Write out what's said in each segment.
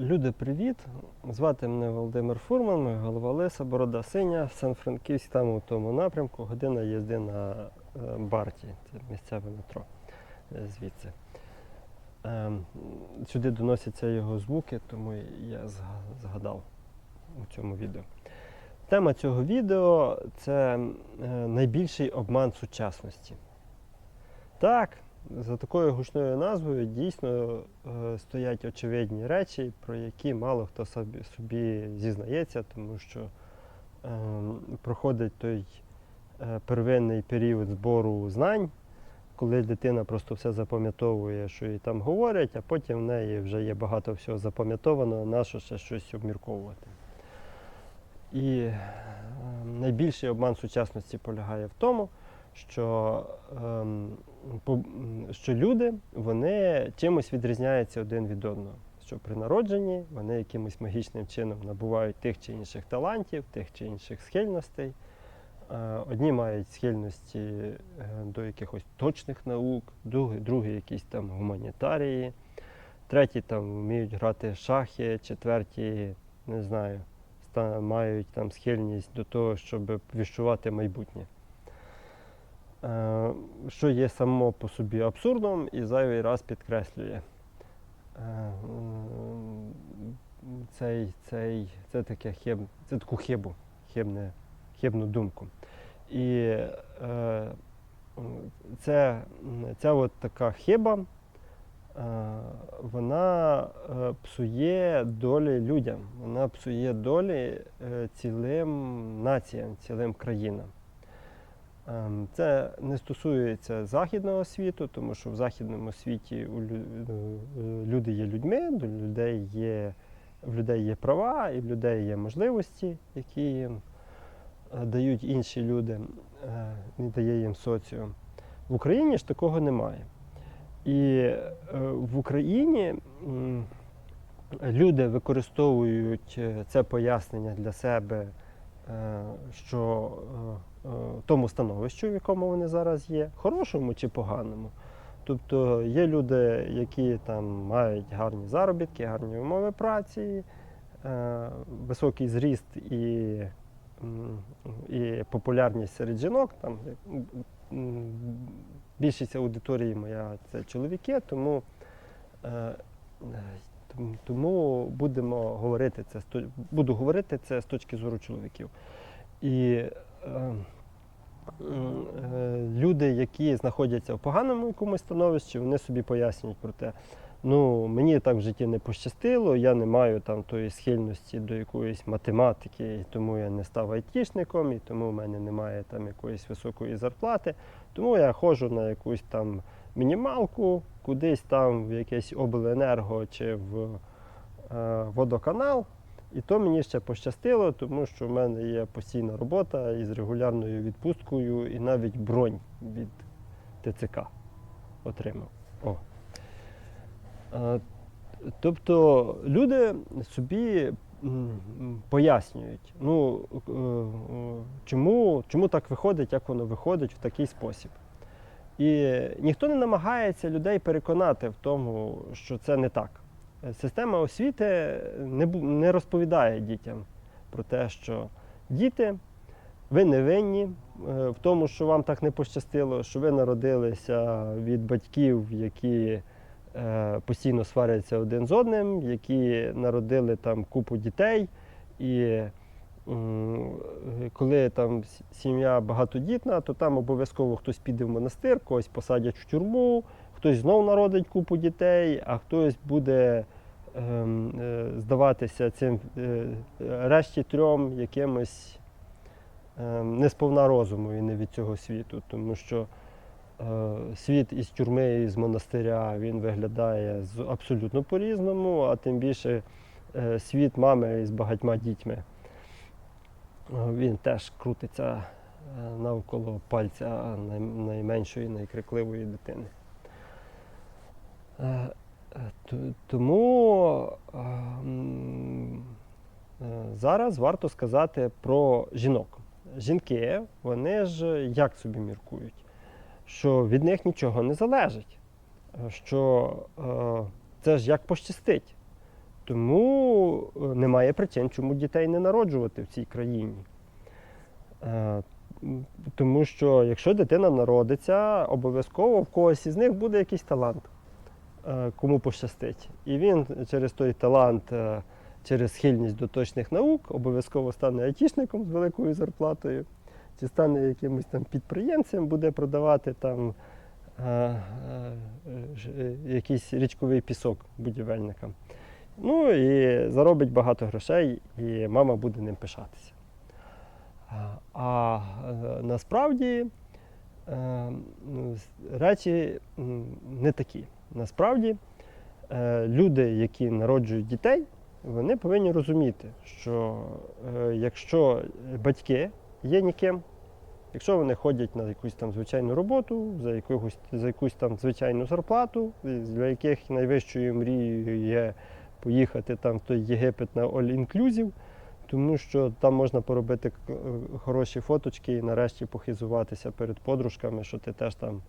Люди, привіт! Звати мене Володимир Фурман, голова Лиса, борода синя, Сан-Франківськ, там у тому напрямку, година їзди на е, Барті, це місцеве метро е, звідси. Ем, Сюди доносяться його звуки, тому я згадав у цьому відео. Тема цього відео це е, найбільший обман сучасності. Так, за такою гучною назвою дійсно е, стоять очевидні речі, про які мало хто собі, собі зізнається, тому що е, проходить той е, первинний період збору знань, коли дитина просто все запам'ятовує, що їй там говорять, а потім в неї вже є багато всього запам'ятовано, на що ще щось обмірковувати. І е, найбільший обман сучасності полягає в тому, що, ем, що люди вони чимось відрізняються один від одного. Що при народженні вони якимось магічним чином набувають тих чи інших талантів, тих чи інших схильностей. Е, Одні мають схильності е, до якихось точних наук, другі, другі якісь там гуманітарії, треті там вміють грати шахи, четверті, не знаю, мають там схильність до того, щоб віщувати майбутнє. Е, Що є само по собі абсурдом і зайвий раз підкреслює. е, Цей, цей, це, таке хиб, це таку хибу, хибне, хибну думку. І е, це, ця от така хиба, е, вона е, псує долі людям, вона псує долі цілим націям, цілим країнам. Ем, Це не стосується західного світу, тому що в західному світі е, люди є людьми, до людей є, в людей є права і в людей є можливості, які їм е, дають інші люди, е, не дає їм соціум. В Україні ж такого немає. І в Україні люди використовують це пояснення для себе, що тому становищу, в якому вони зараз є, хорошому чи поганому. Тобто є люди, які там мають гарні заробітки, гарні умови праці, е, високий зріст і, і популярність серед жінок. Там, більшість аудиторії моя це чоловіки, тому, е, е, том- тому будемо говорити це, буду говорити це з точки зору чоловіків. І е, м, е, люди, які знаходяться в поганому якомусь становищі, вони собі пояснюють про те, ну мені так в житті не пощастило, я не маю там тої схильності до якоїсь математики, і тому я не став айтішником, і тому в мене немає там якоїсь високої зарплати. Тому я ходжу на якусь там мінімалку, кудись там в якесь обленерго чи в е, водоканал. І то мені ще пощастило, тому що в мене є постійна робота із регулярною відпусткою і навіть бронь від ТЦК отримав. О. Тобто люди собі пояснюють, ну, е, е, чому, чому так виходить, як воно виходить в такий спосіб. І ніхто не намагається людей переконати в тому, що це не так. Система освіти не, розповідає дітям про те, що діти, ви не винні е, в тому, що вам так не пощастило, що ви народилися від батьків, які е, постійно сваряться один з одним, які народили там купу дітей. І коли там сім'я багатодітна, то там обов'язково хтось піде в монастир, когось посадять в тюрму, хтось знов народить купу дітей, а хтось буде здаватися цим е, решті трьом якимось ем, не сповна розуму і не від цього світу, тому що е, світ із тюрми і з монастиря він виглядає абсолютно по-різному, а тим більше е, світ мами із багатьма дітьми. Е, Він теж крутиться е, навколо пальця найменшої, найкрикливої дитини. Е, Тому е, м, е, зараз варто сказати про жінок. Жінки, вони ж як собі міркують, що від них нічого не залежить, що е, це ж як пощастить. Тому немає причин, чому дітей не народжувати в цій країні. Тому що якщо дитина народиться, обов'язково в когось із них буде якийсь талант, кому пощастить. І він через той талант, е, через схильність до точних наук, обов'язково стане айтішником з великою зарплатою, чи стане якимось там підприємцем, буде продавати там е, е, е, якийсь річковий пісок будівельникам. Ну і заробить багато грошей, і мама буде ним пишатися. А, е, насправді е, речі не такі. Насправді е, люди, які народжують дітей, вони повинні розуміти, що е, якщо батьки є ніким, якщо вони ходять на якусь там звичайну роботу, за якусь, за якусь там звичайну зарплату, для яких найвищою мрією є поїхати там в той Єгипет на all-inclusive, тому що там можна поробити е, хороші фоточки і нарешті похизуватися перед подружками, що ти теж там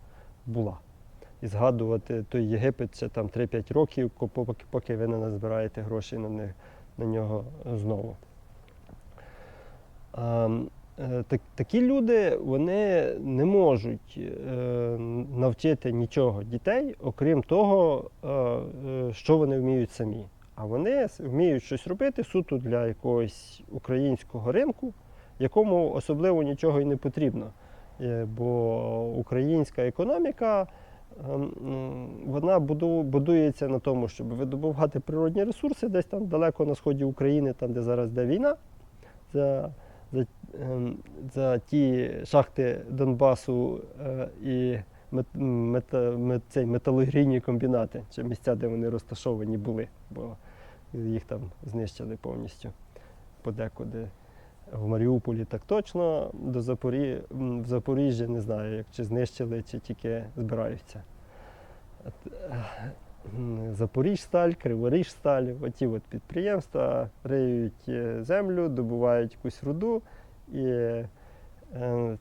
була. І згадувати той Єгипет ще там 3-5 років, поки, поки ви не назбираєте грошей на, них, на нього знову. А, е, так, такі люди вони не можуть е, навчити нічого дітей, окрім того, е, е, що вони вміють самі. А вони вміють щось робити суто для якогось українського ринку, якому особливо нічого і не потрібно. Е, Бо українська економіка вона будується на тому, щоб видобувати природні ресурси десь там далеко на сході України, там де зараз йде війна. За, за, ем, за ті шахти Донбасу е, і мет, мета, мет, цей, металургійні комбінати, чи місця, де вони розташовані були, бо їх там знищили повністю подекуди. В Маріуполі так точно, до Запорі... в Запоріжжі не знаю, як чи знищили, чи тільки збираються. Е, Запоріжсталь, Криворіжсталь, оті от підприємства риють е, землю, добувають якусь руду і е,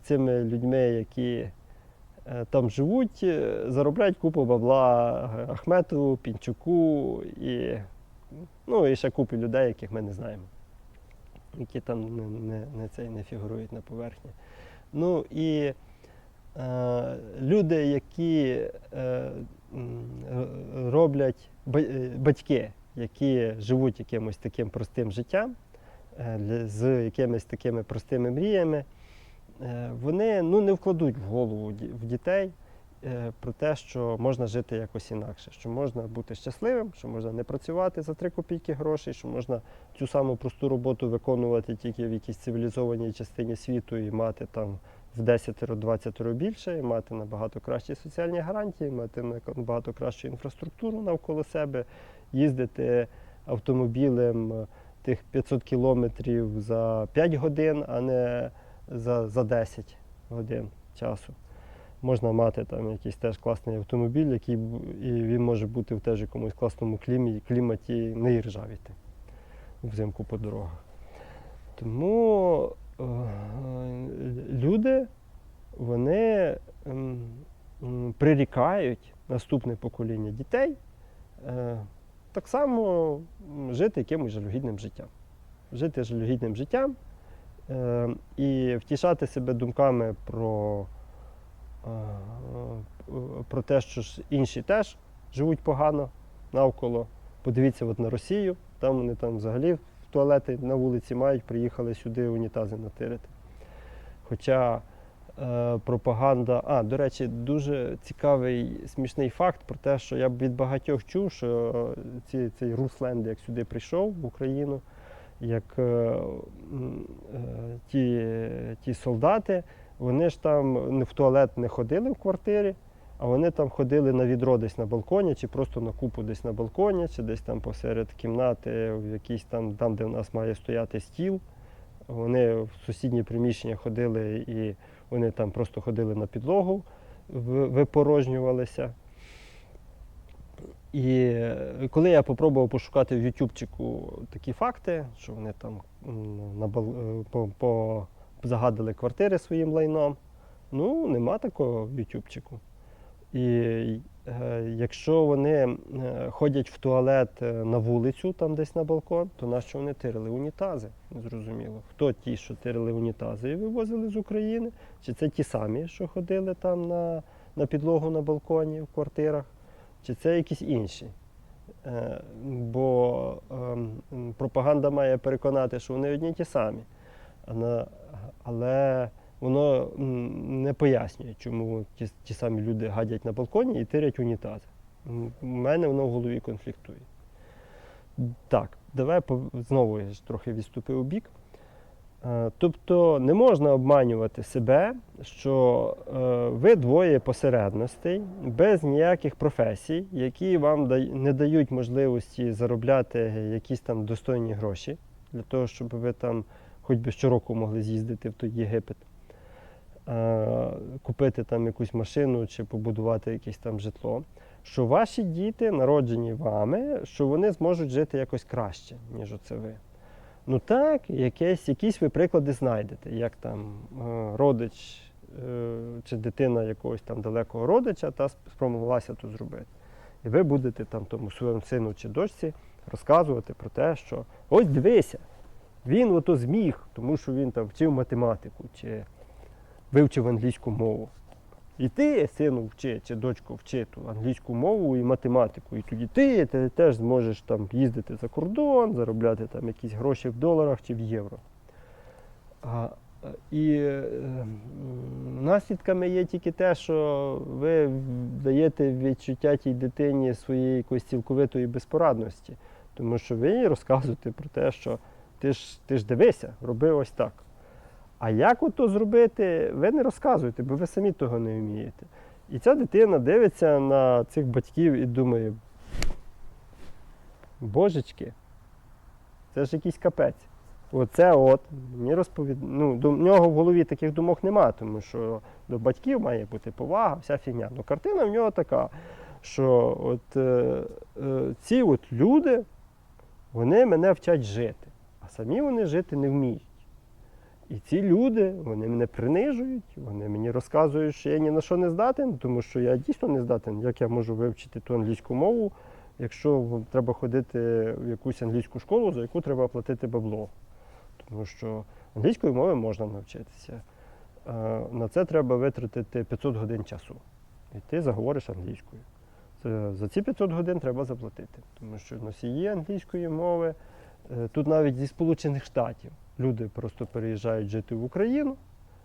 цими людьми, які там живуть, заробляють купу бабла Ахметову, Пінчуку і, ну, і ще купі людей, яких ми не знаємо які там не, не, не, цей, не фігурують на поверхні. Ну і е, люди, які е, роблять е, батьки, які живуть якимось таким простим життям, е, з якимись такими простими мріями, е, вони ну, не вкладуть в голову в дітей про те, що можна жити якось інакше, що можна бути щасливим, що можна не працювати за 3 копійки грошей, що можна цю саму просту роботу виконувати тільки в якійсь цивілізованій частині світу і мати там в 10-20 більше, і мати набагато кращі соціальні гарантії, мати набагато кращу інфраструктуру навколо себе, їздити автомобілем е, тих 500 кілометрів за 5 годин, а не за, за 10 годин часу. Можна мати там якийсь теж класний автомобіль, який і він може бути в теж якомусь класному кліматі не іржавіти взимку по дорогах. Тому е, люди вони ем, прирікають наступне покоління дітей е, так само жити якимось жалюгідним життям. Жити жалюгідним життям е, і втішати себе думками про, про те, що ж інші теж живуть погано навколо. Подивіться от на Росію, там вони там взагалі туалети на вулиці мають, приїхали сюди унітази натирити. Хоча е, пропаганда. А, до речі, дуже цікавий смішний факт про те, що я від багатьох чув, що ці, цей Русленд, як сюди прийшов в Україну, як е, е, ті, ті солдати, вони ж там в туалет не ходили в квартирі, а вони там ходили на відро десь на балконі, чи просто на купу десь на балконі, чи десь там посеред кімнати, в якійсь там, там, де в нас має стояти стіл. Вони в сусідні приміщення ходили і вони там просто ходили на підлогу, випорожнювалися. І е, коли я спробував пошукати в Ютубчику такі факти, що вони там на е, по, по, загадили квартири своїм лайном, ну нема такого в Ютубчику. І е, якщо вони е, ходять в туалет е, на вулицю, там десь на балкон, то нащо вони тирили унітази? Зрозуміло. Хто ті, що тирили унітази і вивозили з України? Чи це ті самі, що ходили там на, на підлогу на балконі в квартирах, чи це якісь інші? Бо ем, пропаганда має переконати, що вони одні ті самі. А на- Але воно не пояснює, чому ті, ті самі люди гадять на балконі і тирять унітази. М, У мене воно в голові конфліктує. Так, давай знову я трохи відступив у бік. Е, Тобто не можна обманювати себе, що е, ви двоє посередностей без ніяких професій, які вам не дають можливості заробляти якісь там достойні гроші для того, щоб ви там хоч би щороку могли з'їздити в той Єгипет, купити там якусь машину чи побудувати якесь там житло. Що ваші діти, народжені вами, що вони зможуть жити якось краще, ніж оце ви. Ну так, якесь, якісь ви приклади знайдете, як там е, родич е, чи дитина якогось там далекого родича та сп- спромоглася то зробити. І ви будете там тому своєму сину чи дочці розказувати про те, що ось дивися, він ото зміг, тому що він там вчив математику чи вивчив англійську мову. І ти, сину, вчи, чи дочку вчи ту англійську мову і математику. І тоді ти, ти теж зможеш там їздити за кордон, заробляти там якісь гроші в доларах чи в євро. А, і е, наслідками є тільки те, що ви даєте відчуття тій дитині своєї якоїсь цілковитої безпорадності. Тому що ви їй розказуєте про те, що ти ж, ти ж дивися, роби ось так. А як ото зробити, ви не розказуєте, бо ви самі того не вмієте. І ця дитина дивиться на цих батьків і думає, божечки, це ж якийсь капець. Оце от мені розповід... ну, до нього в голові таких думок нема, тому що до батьків має бути повага, вся фігня. Ну, картина в нього така, що от, е, е, ці от люди, вони мене вчать жити, а самі вони жити не вміють. І ці люди, вони мене принижують, вони мені розказують, що я ні на що не здатен, тому що я дійсно не здатен. Як я можу вивчити ту англійську мову, якщо треба ходити в якусь англійську школу, за яку треба платити бабло. Тому що англійської мови можна навчитися. Е, На це треба витратити 500 годин часу. І ти заговориш англійською. За ці 500 годин треба заплатити, тому що носії англійської мови, е, тут навіть зі Сполучених Штатів люди просто переїжджають жити в Україну,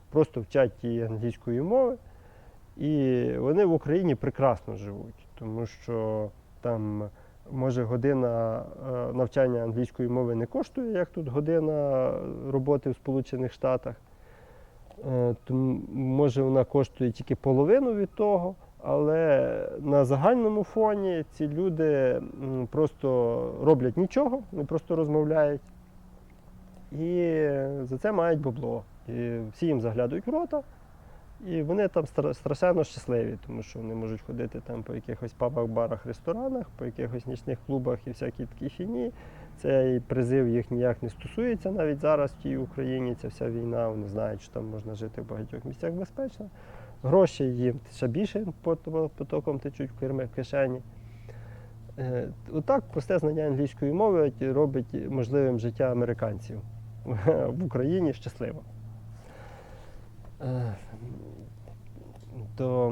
просто вчать тієї англійської мови, і вони в Україні прекрасно живуть, тому що там може година е, навчання англійської мови не коштує, як тут година роботи в Сполучених Штатах. Е, Тому, може, вона коштує тільки половину від того, але на загальному фоні ці люди просто роблять нічого, вони просто розмовляють. І за це мають бабло. І всі їм заглядують в рота. І вони там страшенно щасливі, тому що вони можуть ходити там по якихось пабах, барах, ресторанах, по якихось нічних клубах і всякій такій фіні. Цей призив їх ніяк не стосується навіть зараз в тій Україні. Ця вся війна, вони знають, що там можна жити в багатьох місцях безпечно. Гроші їм ще більше потоком течуть в кишені. Е, Отак просте знання англійської мови робить можливим життя американців в Україні щасливо. Е, То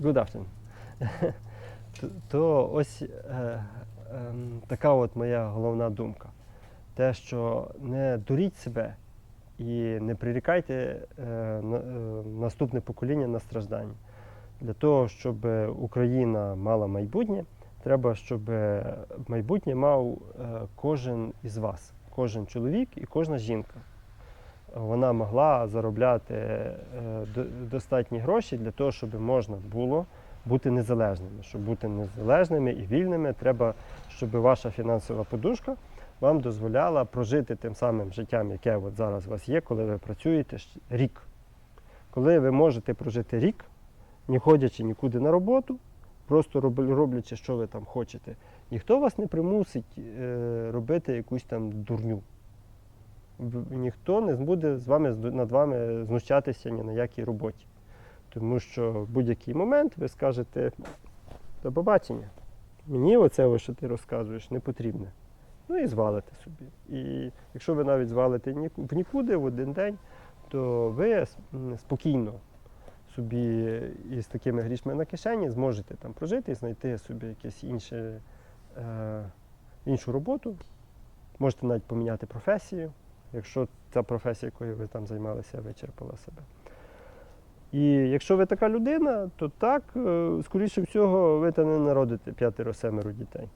good afternoon. То- ось е, ем, така от моя головна думка. Те, що не дуріть себе і не прирікайте е, е, наступне покоління на страждання. Для того, щоб Україна мала майбутнє, треба, щоб майбутнє мав е, кожен із вас, кожен чоловік і кожна жінка. Вона могла заробляти е, достатні гроші для того, щоб можна було бути незалежними. Щоб бути незалежними і вільними, треба, щоб ваша фінансова подушка вам дозволяла прожити тим самим життям, яке от зараз у вас є, коли ви працюєте рік. Коли ви можете прожити рік, не ходячи нікуди на роботу, просто роблячи, що ви там хочете, ніхто вас не примусить е, робити якусь там дурню. Ніхто не буде з вами над вами знущатися ні на якій роботі. Тому що в будь-який момент ви скажете до побачення. Мені оце, що ти розказуєш, не потрібне. Ну і звалите собі. І якщо ви навіть звалите в нікуди в один день, то ви спокійно собі із такими грішми на кишені зможете там прожити і знайти собі якесь інше, е, іншу роботу. Можете навіть поміняти професію, якщо ця професія, якою ви там займалися, вичерпала себе. І якщо ви така людина, то так, е, скоріше всього, ви та не народите п'ятеро-семеро дітей.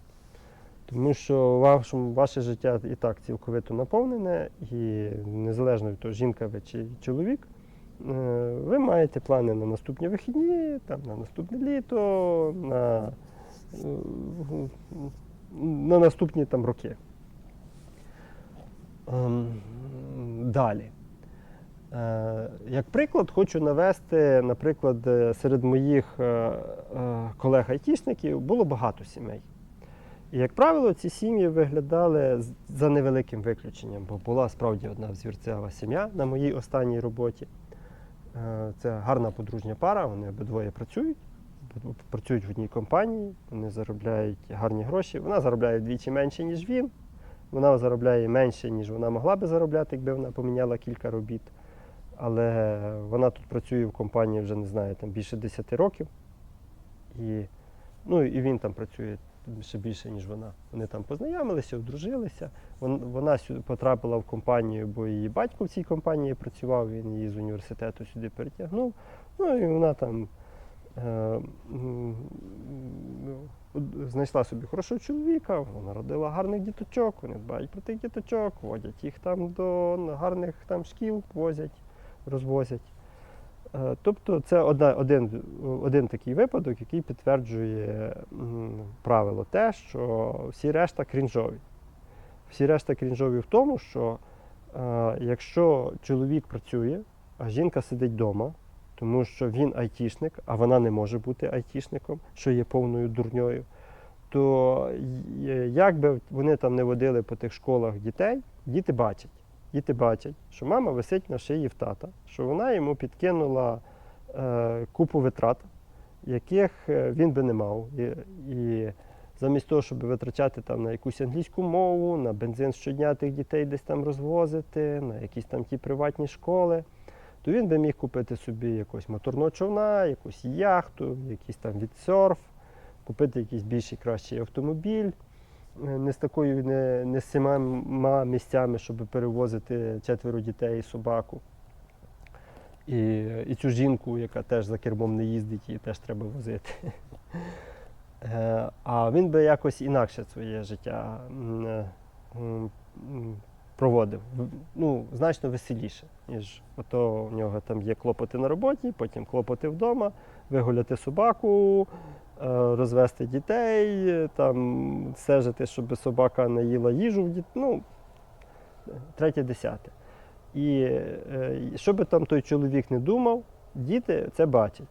Тому що вашому, ваше життя і так цілковито наповнене, і незалежно від того, жінка ви чи чоловік, е, ви маєте плани на наступні вихідні, там, на наступне літо, на, на наступні там, роки. Ем, Далі. Е, Як приклад, хочу навести, наприклад, е, серед моїх е, колег-айтішників було багато сімей. І, як правило, ці сім'ї виглядали за невеликим виключенням, бо була справді одна взірцева сім'я на моїй останній роботі. Це гарна подружня пара, вони обидвоє працюють, працюють в одній компанії, вони заробляють гарні гроші. Вона заробляє вдвічі менше, ніж він. Вона заробляє менше, ніж вона могла би заробляти, якби вона поміняла кілька робіт. Але вона тут працює в компанії вже не знаю, там більше 10 років. І, ну, і він там працює ще більше, ніж вона. Вони там познайомилися, одружилися. Вона сюди потрапила в компанію, бо її батько в цій компанії працював, він її з університету сюди перетягнув. Ну і вона там знайшла собі хорошого чоловіка, вона родила гарних діточок, вони дбають про тих діточок, водять їх там до гарних там шкіл, возять, розвозять. Е, Тобто це одна, один, один такий випадок, який підтверджує правило те, що всі решта крінжові. Всі решта крінжові в тому, що е, якщо чоловік працює, а жінка сидить вдома, тому що він айтішник, а вона не може бути айтішником, що є повною дурньою, то й- як би вони там не водили по тих школах дітей, діти бачать. Діти бачать, що мама висить на шиї в тата, що вона йому підкинула е, купу витрат, яких е, він би не мав. І, і замість того, щоб витрачати там на якусь англійську мову, на бензин щодня тих дітей десь там розвозити, на якісь там ті приватні школи, то він би міг купити собі якогось моторного човна, якусь яхту, якийсь там відсерф, купити якийсь більший кращий автомобіль. е, Не з такою не, не з сіма місцями, щоб перевозити четверо дітей і собаку. І, і цю жінку, яка теж за кермом не їздить, її теж треба возити. Е, А він би якось інакше своє життя е, проводив. Ну, значно веселіше, ніж ото у нього там є клопоти на роботі, потім клопоти вдома, вигуляти собаку, е, розвести дітей, е, там стежити, щоб собака не їла їжу в ну, третє десяте. І е, що би там той чоловік не думав, діти це бачать.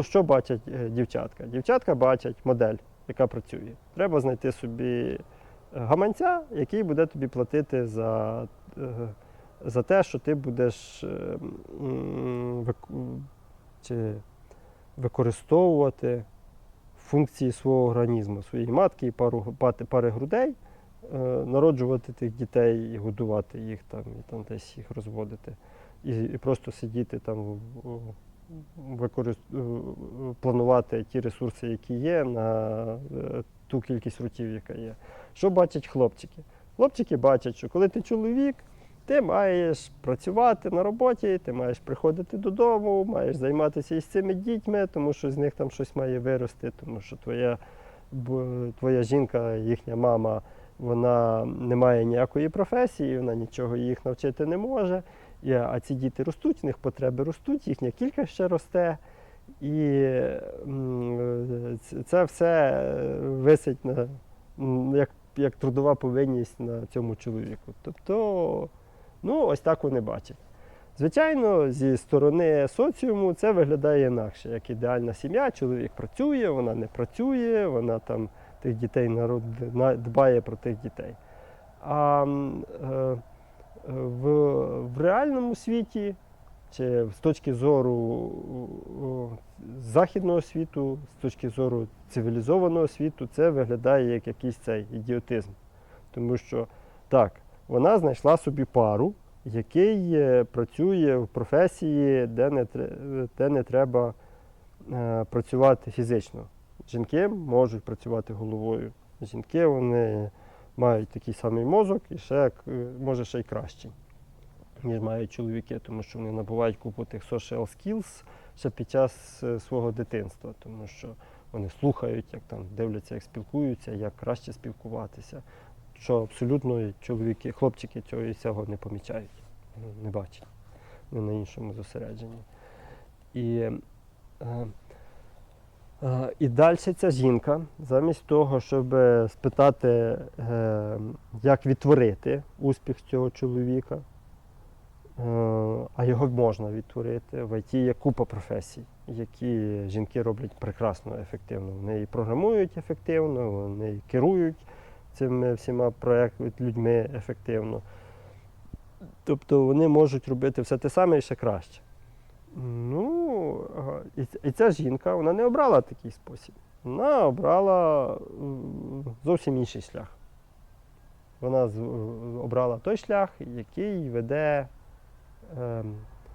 Що бачать дівчатка? Дівчатка бачать модель, яка працює. Треба знайти собі гаманця, який буде тобі платити за, е, за те, що ти будеш е, чи використовувати функції свого організму, своєї матки і пару, пари грудей, е, народжувати тих дітей і годувати їх там, і там десь їх розводити. І, і просто сидіти там, використ... планувати ті ресурси, які є, на ту кількість рутів, яка є. Що бачать хлопчики? Хлопчики бачать, що коли ти чоловік, ти маєш працювати на роботі, ти маєш приходити додому, маєш займатися із цими дітьми, тому що з них там щось має вирости, тому що твоя, твоя жінка, їхня мама, вона не має ніякої професії, вона нічого їх навчити не може. А ці діти ростуть, в них потреби ростуть, їхня кількість ще росте. І це все е, висить на, як, як трудова повинність на цьому чоловіку. Тобто, ну, ось так вони бачать. Звичайно, зі сторони соціуму це виглядає інакше, як ідеальна сім'я. Чоловік працює, вона не працює, вона там тих дітей народ, дбає про тих дітей. А е, в, в реальному світі з точки зору західного світу, з точки зору цивілізованого світу, це виглядає як якийсь цей ідіотизм. Тому що так, вона знайшла собі пару, який е, працює в професії, де не, де не треба е, працювати фізично. Жінки можуть працювати головою. Жінки вони мають такий самий мозок і ще, е, може ще й кращий, ніж мають чоловіки, тому що вони набувають купу тих social skills ще під час е, свого дитинства, тому що вони слухають, як там дивляться, як спілкуються, як краще спілкуватися. Що абсолютно чоловіки, хлопчики цього і цього не помічають, ну, не бачать, не на іншому зосередженні. І, е, е, і далі ця жінка, замість того, щоб спитати, як відтворити успіх цього чоловіка, а його можна відтворити. В ІТ є купа професій, які жінки роблять прекрасно, ефективно. Вони і програмують ефективно, вони і керують цими всіма проектами людьми ефективно. Тобто вони можуть робити все те саме і ще краще. Ну, і, ця жінка вона не обрала такий спосіб. Вона обрала зовсім інший шлях. Вона обрала той шлях, який веде,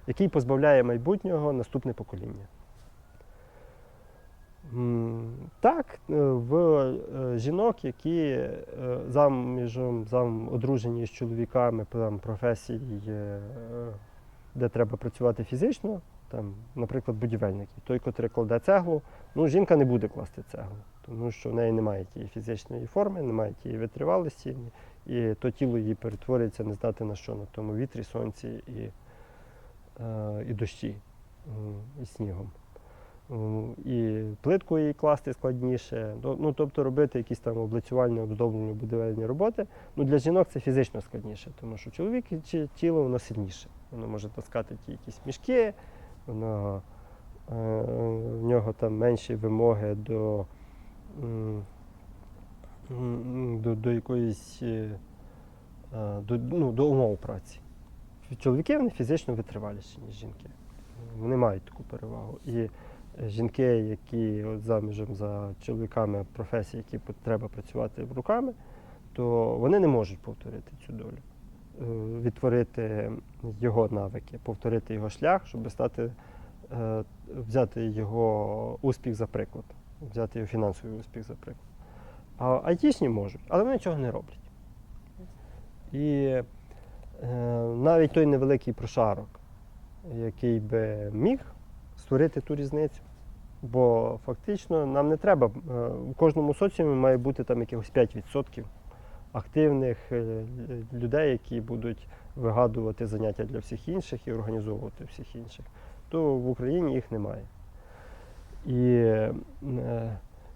який позбавляє майбутнього наступне покоління. Так, е, в е, жінок, які е, заміжом, зам одружені з чоловіками там, професій, де треба працювати фізично, там, наприклад, будівельники, той, котрий кладе цеглу, ну, жінка не буде класти цеглу, тому що в неї немає тієї фізичної форми, немає тієї витривалості, і то тіло її перетворюється не знати на що, на тому вітрі, сонці і, і дощі, і снігом. І плитку їй класти складніше. Ну, тобто робити якісь там облицювальні, оздоблені будівельні роботи. Ну, для жінок це фізично складніше, тому що чоловік тіло воно сильніше. Воно може таскати ті якісь мішки, воно, е, в нього там менші вимоги до, до, до якоїсь е, е, до, ну, до умов праці. Чоловіки вони фізично витриваліші, ніж жінки. Вони мають таку перевагу. І жінки, які от заміжем за чоловіками професії, які треба працювати руками, то вони не можуть повторити цю долю, Е, відтворити його навики, повторити його шлях, щоб стати, е, взяти його успіх за приклад, взяти його фінансовий успіх за приклад. А айтішні можуть, але вони цього не роблять. І е, навіть той невеликий прошарок, який би міг створити ту різницю. Бо фактично нам не треба, е, у кожному соціумі має бути там якихось 5% активних е, людей, які будуть вигадувати заняття для всіх інших і організовувати всіх інших. То в Україні їх немає. І, е,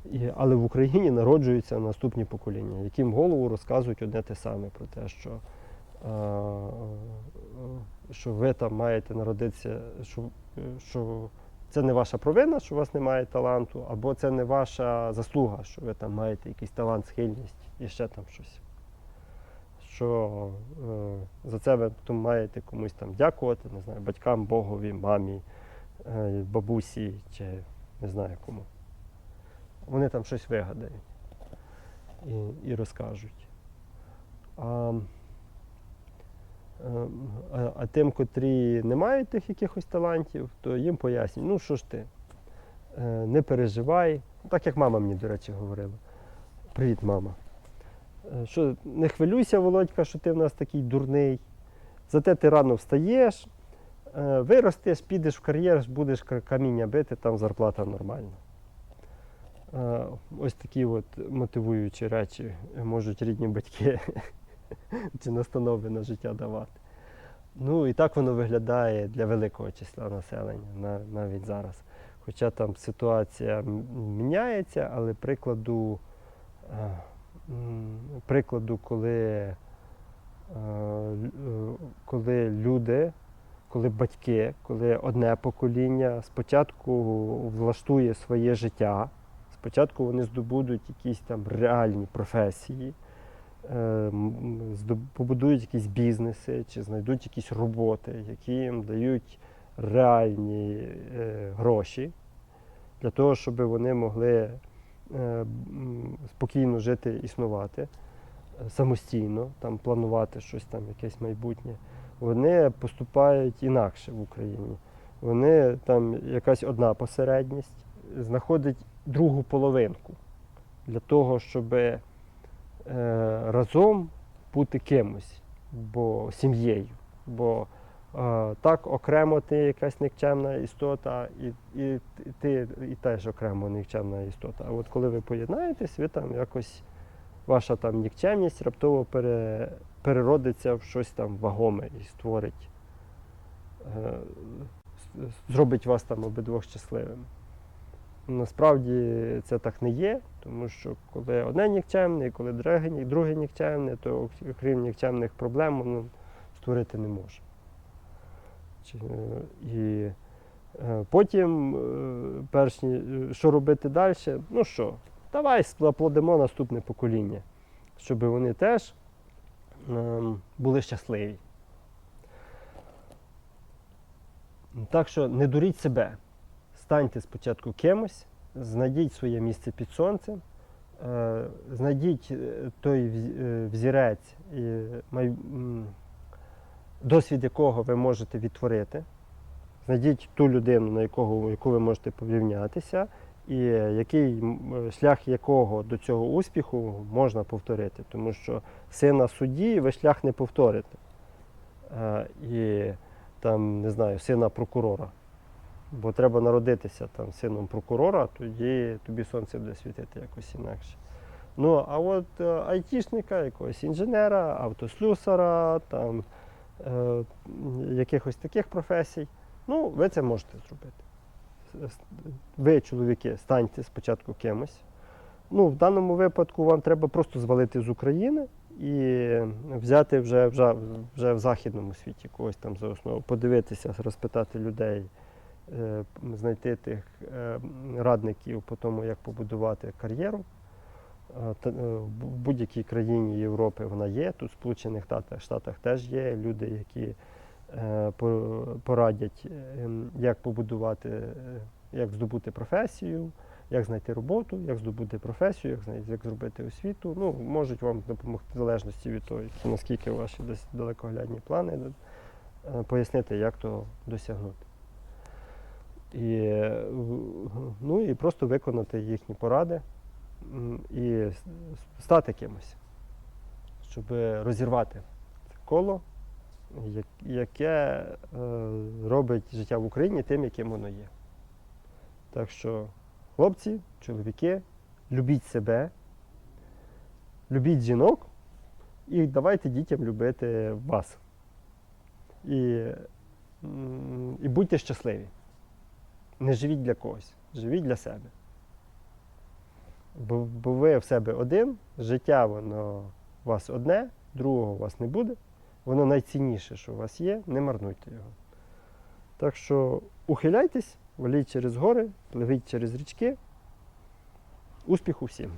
і, але в Україні народжуються наступні покоління, яким голову розказують одне те саме про те, що, е, е, що ви там маєте народитися, що, е, що це не ваша провина, що у вас немає таланту, або це не ваша заслуга, що ви там маєте якийсь талант, схильність і ще там щось. Що е, за це ви потім маєте комусь там дякувати, не знаю, батькам, Богові, мамі, е, бабусі чи не знаю кому. Вони там щось вигадають і, і розкажуть. А, а, а тим, котрі не мають тих якихось талантів, то їм пояснюють, ну що ж ти, е, не переживай. Так як мама мені, до речі, говорила. Привіт, мама. Е, Що, не хвилюйся, Володька, що ти в нас такий дурний. Зате ти рано встаєш, е, виростеш, підеш в кар'єр, будеш каміння бити, там зарплата нормальна. Е, Ось такі от мотивуючі речі можуть рідні батьки чи настанови на життя давати. Ну і так воно виглядає для великого числа населення навіть зараз. Хоча там ситуація міняється, але прикладу, е, прикладу, коли, е, коли люди, коли батьки, коли одне покоління спочатку влаштує своє життя, спочатку вони здобудуть якісь там реальні професії, побудують якісь бізнеси чи знайдуть якісь роботи, які їм дають реальні е, гроші для того, щоб вони могли е, спокійно жити, існувати е, самостійно, там планувати щось там, якесь майбутнє, вони поступають інакше в Україні. Вони там якась одна посередність знаходить другу половинку для того, щоб е, разом бути кимось, бо сім'єю. Бо е, так окремо ти якась нікчемна істота, і, і ти і теж окремо нікчемна істота. А от коли ви поєднаєтесь, ви там якось ваша там нікчемність раптово пере, переродиться в щось там вагоме і створить, е, зробить вас там обидвох щасливими. Насправді це так не є, тому що коли одне нікчемне, і коли друге, нікчемне, то окрім нікчемних проблем воно створити не може. Е, І е, потім, е, перш що робити далі, ну що, давай заплодимо наступне покоління, щоб вони теж ем, були щасливі. Так що не дуріть себе. Станьте спочатку кимось, знайдіть своє місце під сонцем, е, знайдіть е, той е, взірець, досвід якого ви можете відтворити. Знайдіть ту людину, на якого, яку ви можете порівнятися, і який шлях якого до цього успіху можна повторити. Тому що сина судді ви шлях не повторите. І там, не знаю, сина прокурора. Бо треба народитися там сином прокурора, тоді тобі сонце буде світити якось інакше. Ну, а от е, айтішника, якогось інженера, автослюсара, там, е, якихось таких професій, ну, ви це можете зробити. Ви, чоловіки, станьте спочатку кимось. Ну, в даному випадку вам треба просто звалити з України і взяти вже, вже, вже в західному світі когось там за основу, подивитися, розпитати людей, знайти тих е, радників по тому, як побудувати кар'єру. Е, е, В будь-якій країні Європи вона є. Тут в Сполучених Штатах, теж є люди, які е, порадять, е, як побудувати, е, як здобути професію, як знайти роботу, як здобути професію, як, знай- як зробити освіту. Ну, можуть вам допомогти в залежності від того, наскільки ваші десь далекоглядні плани, е, пояснити, як то досягнути. І, ну, і просто виконати їхні поради і стати кимось, щоб розірвати це коло, яке е, робить життя в Україні тим, яким воно є. Так що, хлопці, чоловіки, любіть себе, любіть жінок і давайте дітям любити вас. І, і будьте щасливі. Не живіть для когось, живіть для себе. Бо, бо ви в себе один, життя воно у вас одне, другого у вас не буде. Воно найцінніше, що у вас є, не марнуйте його. Так що ухиляйтесь, валіть через гори, пливіть через річки. Успіху всім!